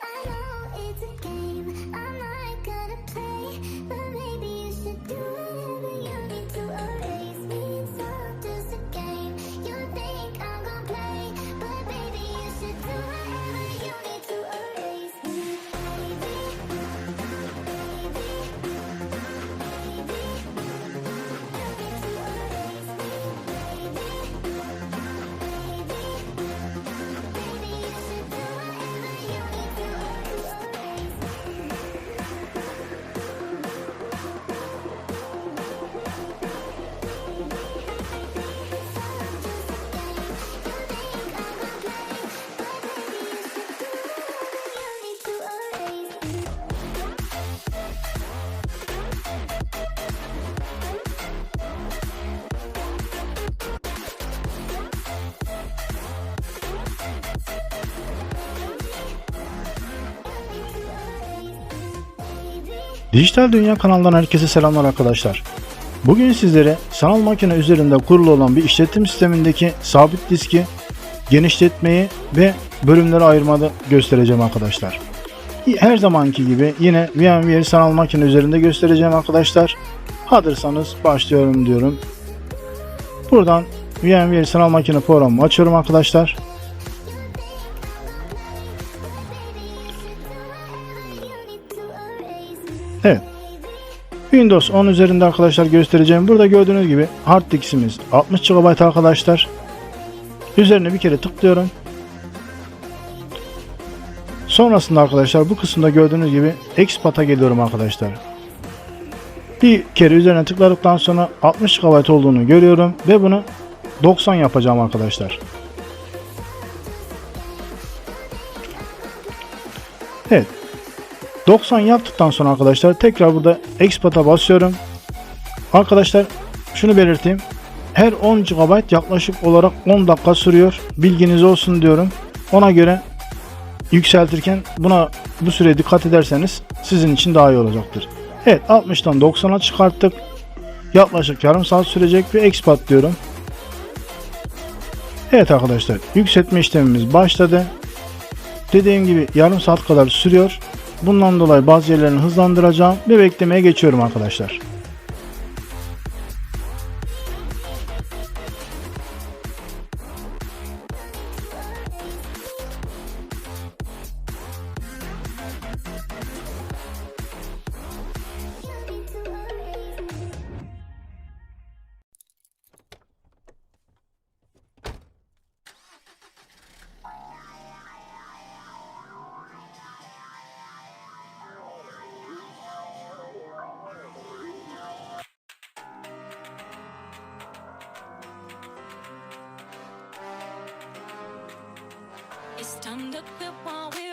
I know Dijital Dünya kanalından herkese selamlar arkadaşlar. Bugün sizlere sanal makine üzerinde kurulu olan bir işletim sistemindeki sabit diski genişletmeyi ve bölümlere ayırmayı göstereceğim arkadaşlar. Her zamanki gibi yine VMware sanal makine üzerinde göstereceğim arkadaşlar. Hazırsanız başlıyorum diyorum. Buradan VMware sanal makine programımı açıyorum arkadaşlar. Windows 10 üzerinde arkadaşlar göstereceğim. Burada gördüğünüz gibi hard diskimiz 60 GB arkadaşlar. Üzerine bir kere tıklıyorum. Sonrasında arkadaşlar bu kısımda gördüğünüz gibi expat'a geliyorum arkadaşlar. Bir kere üzerine tıkladıktan sonra 60 GB olduğunu görüyorum ve bunu 90 yapacağım arkadaşlar. Evet. 90 yaptıktan sonra arkadaşlar tekrar burada expat'a basıyorum. Arkadaşlar şunu belirteyim. Her 10 GB yaklaşık olarak 10 dakika sürüyor. Bilginiz olsun diyorum. Ona göre yükseltirken buna bu süreye dikkat ederseniz sizin için daha iyi olacaktır. Evet 60'tan 90'a çıkarttık. Yaklaşık yarım saat sürecek ve expat diyorum. Evet arkadaşlar yükseltme işlemimiz başladı. Dediğim gibi yarım saat kadar sürüyor. Bundan dolayı bazı yerlerini hızlandıracağım ve beklemeye geçiyorum arkadaşlar. time to flip my wheel.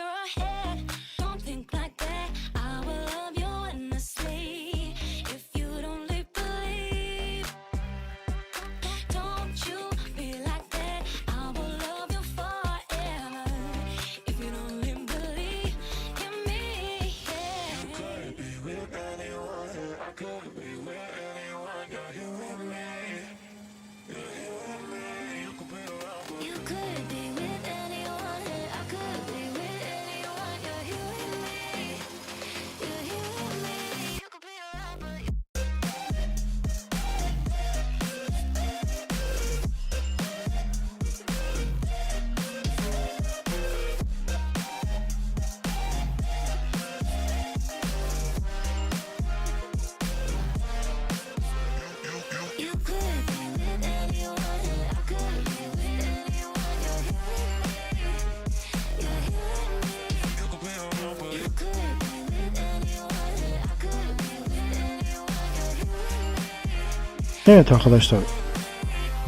Evet arkadaşlar.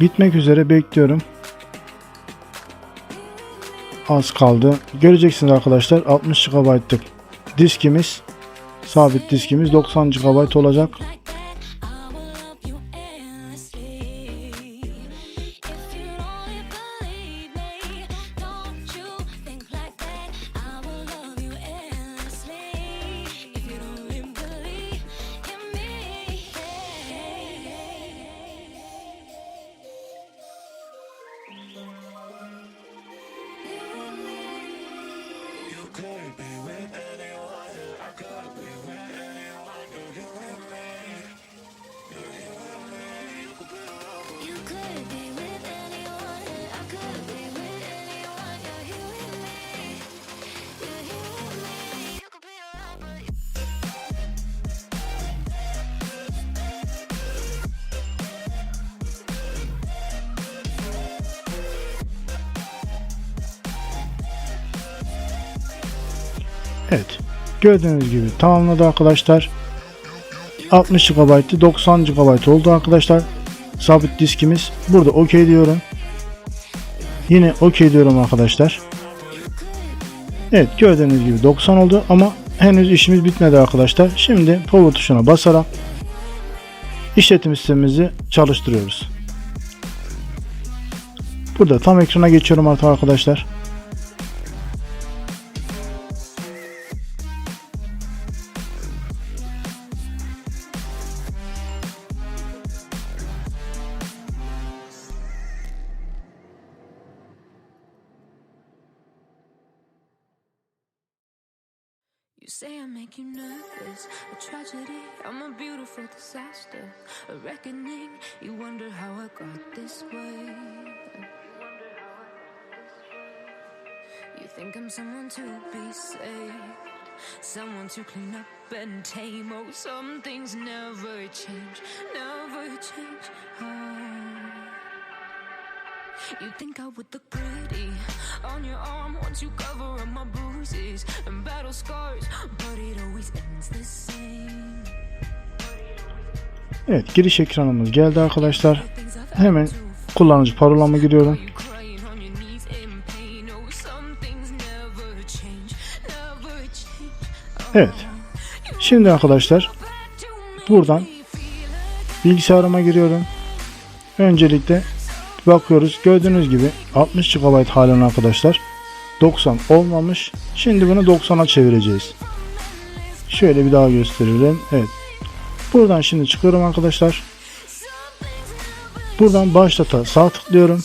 Bitmek üzere bekliyorum. Az kaldı. Göreceksiniz arkadaşlar 60 GB'lık diskimiz sabit diskimiz 90 GB olacak. Evet. Gördüğünüz gibi tamamladı arkadaşlar. 60 GB'tı 90 GB oldu arkadaşlar. Sabit diskimiz. Burada OK diyorum. Yine OK diyorum arkadaşlar. Evet gördüğünüz gibi 90 oldu ama henüz işimiz bitmedi arkadaşlar. Şimdi power tuşuna basarak işletim sistemimizi çalıştırıyoruz. Burada tam ekrana geçiyorum artık arkadaşlar. You nervous, a tragedy. I'm a beautiful disaster, a reckoning. You wonder how I got this way. You think I'm someone to be saved, someone to clean up and tame. Oh, some things never change, never change. Oh. You think I would look pretty on your arm once you cover up my bruises and battle scars, but Evet giriş ekranımız geldi arkadaşlar. Hemen kullanıcı parolamı giriyorum. Evet. Şimdi arkadaşlar buradan bilgisayarıma giriyorum. Öncelikle bakıyoruz. Gördüğünüz gibi 60 GB halen arkadaşlar. 90 olmamış. Şimdi bunu 90'a çevireceğiz. Şöyle bir daha gösterelim. Evet. Buradan şimdi çıkıyorum arkadaşlar. Buradan başlata sağ tıklıyorum.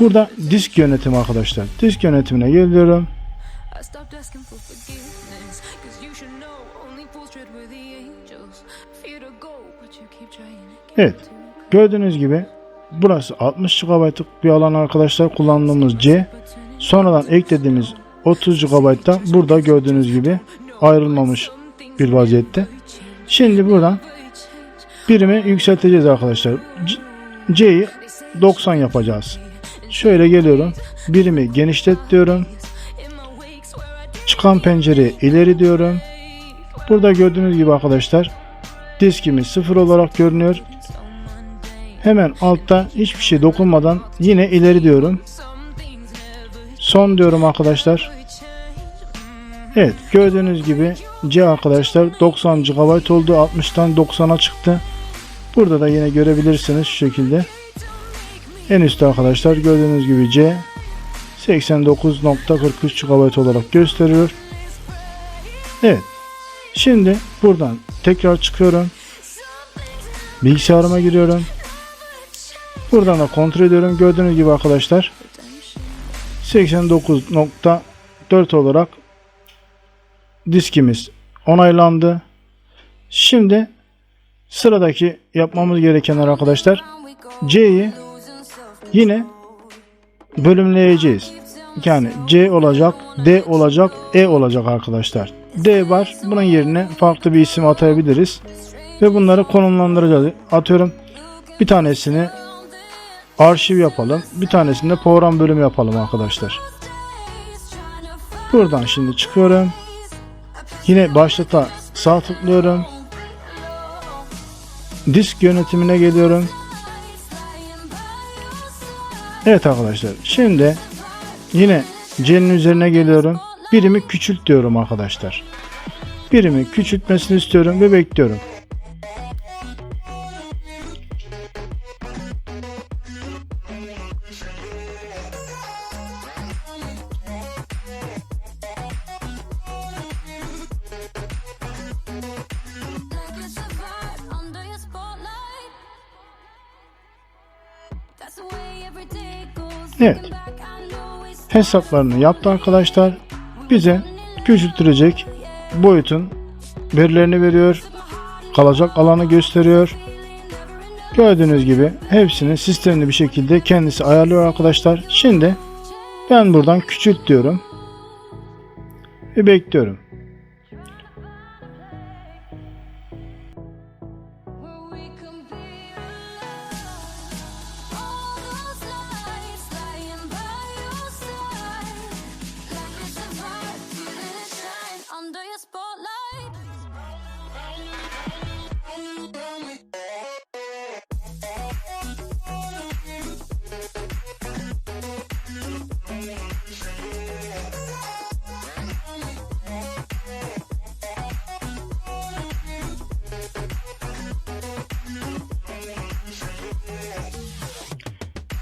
Burada disk yönetimi arkadaşlar. Disk yönetimine geliyorum. Evet. Gördüğünüz gibi burası 60 GB'lık bir alan arkadaşlar kullandığımız C. Sonradan eklediğimiz 30 GB da burada gördüğünüz gibi ayrılmamış bir vaziyette. Şimdi buradan birimi yükselteceğiz arkadaşlar. C'yi 90 yapacağız. Şöyle geliyorum. Birimi genişlet diyorum. Çıkan pencereyi ileri diyorum. Burada gördüğünüz gibi arkadaşlar diskimiz sıfır olarak görünüyor. Hemen altta hiçbir şey dokunmadan yine ileri diyorum. Son diyorum arkadaşlar. Evet gördüğünüz gibi C arkadaşlar 90 GB oldu 60'tan 90'a çıktı. Burada da yine görebilirsiniz şu şekilde. En üstte arkadaşlar gördüğünüz gibi C 89.43 GB olarak gösteriyor. Evet. Şimdi buradan tekrar çıkıyorum. Bilgisayarıma giriyorum. Buradan da kontrol ediyorum. Gördüğünüz gibi arkadaşlar 89.4 olarak diskimiz onaylandı. Şimdi sıradaki yapmamız gerekenler arkadaşlar C'yi yine bölümleyeceğiz. Yani C olacak, D olacak, E olacak arkadaşlar. D var. Bunun yerine farklı bir isim atayabiliriz. Ve bunları konumlandıracağız. Atıyorum bir tanesini arşiv yapalım. Bir tanesini de program bölümü yapalım arkadaşlar. Buradan şimdi çıkıyorum. Yine başlata sağ tıklıyorum. Disk yönetimine geliyorum. Evet arkadaşlar. Şimdi yine C'nin üzerine geliyorum. Birimi küçült diyorum arkadaşlar. Birimi küçültmesini istiyorum ve bekliyorum. Evet. Hesaplarını yaptı arkadaşlar. Bize küçültülecek boyutun verilerini veriyor. Kalacak alanı gösteriyor. Gördüğünüz gibi hepsini sistemli bir şekilde kendisi ayarlıyor arkadaşlar. Şimdi ben buradan küçült diyorum. Ve bekliyorum.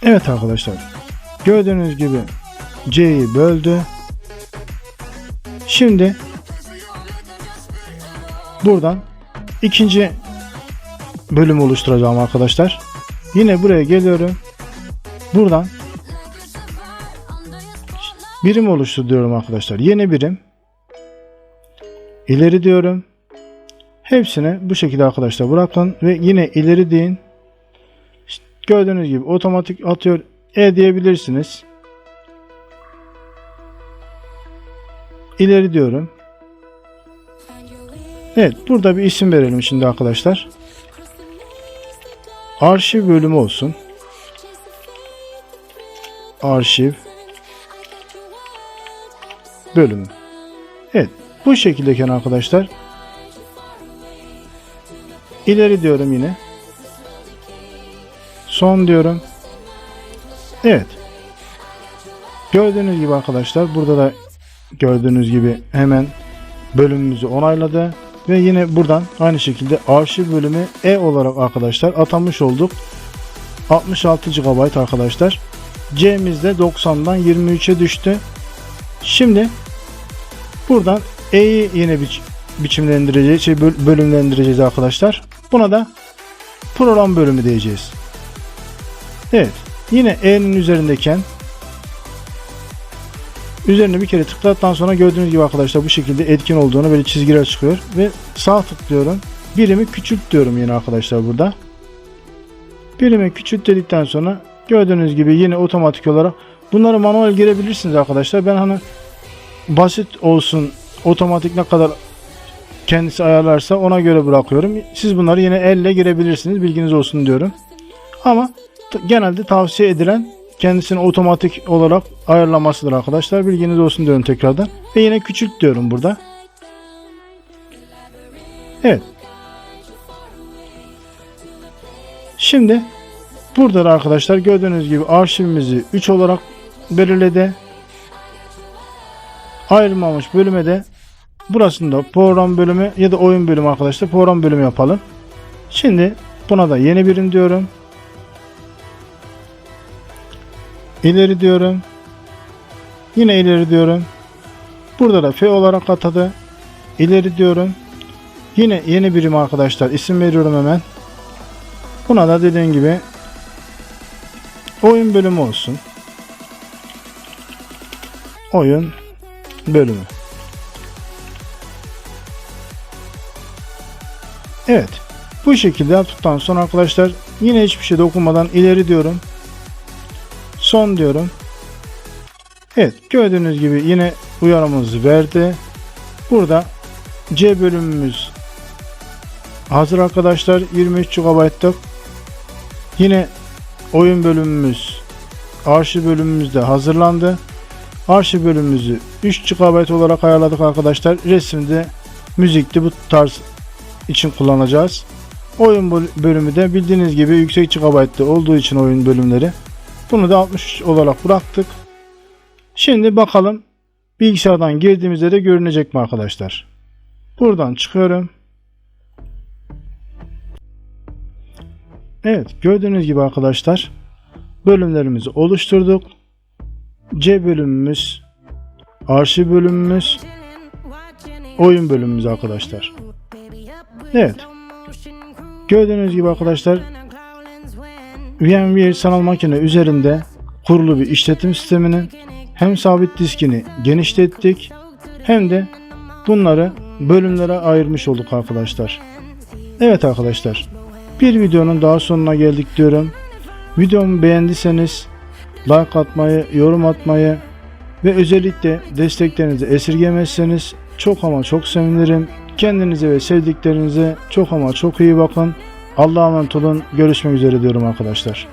Evet arkadaşlar. Gördüğünüz gibi C'yi böldü. Şimdi buradan ikinci bölüm oluşturacağım arkadaşlar. Yine buraya geliyorum. Buradan birim oluştur diyorum arkadaşlar. Yeni birim. İleri diyorum. Hepsini bu şekilde arkadaşlar bırakın ve yine ileri deyin. Gördüğünüz gibi otomatik atıyor. E diyebilirsiniz. İleri diyorum. Evet burada bir isim verelim şimdi arkadaşlar. Arşiv bölümü olsun. Arşiv bölümü. Evet bu şekildeyken arkadaşlar ileri diyorum yine. Son diyorum. Evet. Gördüğünüz gibi arkadaşlar burada da gördüğünüz gibi hemen bölümümüzü onayladı. Ve yine buradan aynı şekilde arşiv bölümü E olarak arkadaşlar atamış olduk. 66 GB arkadaşlar. C'miz de 90'dan 23'e düştü. Şimdi buradan E'yi yine biç biçimlendireceğiz, şey böl- bölümlendireceğiz arkadaşlar. Buna da program bölümü diyeceğiz. Evet. Yine E'nin üzerindeyken üzerine bir kere tıkladıktan sonra gördüğünüz gibi arkadaşlar bu şekilde etkin olduğunu böyle çizgiler çıkıyor ve sağ tıklıyorum. Birimi küçült diyorum yine arkadaşlar burada. Birimi küçült dedikten sonra gördüğünüz gibi yine otomatik olarak bunları manuel girebilirsiniz arkadaşlar. Ben hani basit olsun otomatik ne kadar kendisi ayarlarsa ona göre bırakıyorum. Siz bunları yine elle girebilirsiniz. Bilginiz olsun diyorum. Ama genelde tavsiye edilen kendisini otomatik olarak ayarlamasıdır arkadaşlar. Bilginiz olsun diyorum tekrardan. Ve yine küçült diyorum burada. Evet. Şimdi burada da arkadaşlar gördüğünüz gibi arşivimizi 3 olarak belirledi. Ayrılmamış bölüme de burasında program bölümü ya da oyun bölümü arkadaşlar program bölümü yapalım. Şimdi buna da yeni birim diyorum. İleri diyorum. Yine ileri diyorum. Burada da F olarak atadı. İleri diyorum. Yine yeni birim arkadaşlar. İsim veriyorum hemen. Buna da dediğim gibi oyun bölümü olsun. Oyun bölümü. Evet. Bu şekilde yaptıktan sonra arkadaşlar yine hiçbir şey dokunmadan ileri diyorum. Son diyorum. Evet gördüğünüz gibi yine uyarımızı verdi. Burada C bölümümüz hazır arkadaşlar 23 GB'lık. Yine oyun bölümümüz arşiv bölümümüz de hazırlandı. Arşiv bölümümüzü 3 GB olarak ayarladık arkadaşlar. Resimde müzikte bu tarz için kullanacağız. Oyun böl- bölümü de bildiğiniz gibi yüksek GB'de olduğu için oyun bölümleri. Bunu da 60 olarak bıraktık. Şimdi bakalım bilgisayardan girdiğimizde de görünecek mi arkadaşlar? Buradan çıkıyorum. Evet gördüğünüz gibi arkadaşlar bölümlerimizi oluşturduk. C bölümümüz, arşiv bölümümüz, oyun bölümümüz arkadaşlar. Evet. Gördüğünüz gibi arkadaşlar VMware sanal makine üzerinde kurulu bir işletim sisteminin hem sabit diskini genişlettik hem de bunları bölümlere ayırmış olduk arkadaşlar. Evet arkadaşlar bir videonun daha sonuna geldik diyorum. Videomu beğendiyseniz like atmayı, yorum atmayı ve özellikle desteklerinizi esirgemezseniz çok ama çok sevinirim. Kendinize ve sevdiklerinize çok ama çok iyi bakın. Allah'a emanet olun. Görüşmek üzere diyorum arkadaşlar.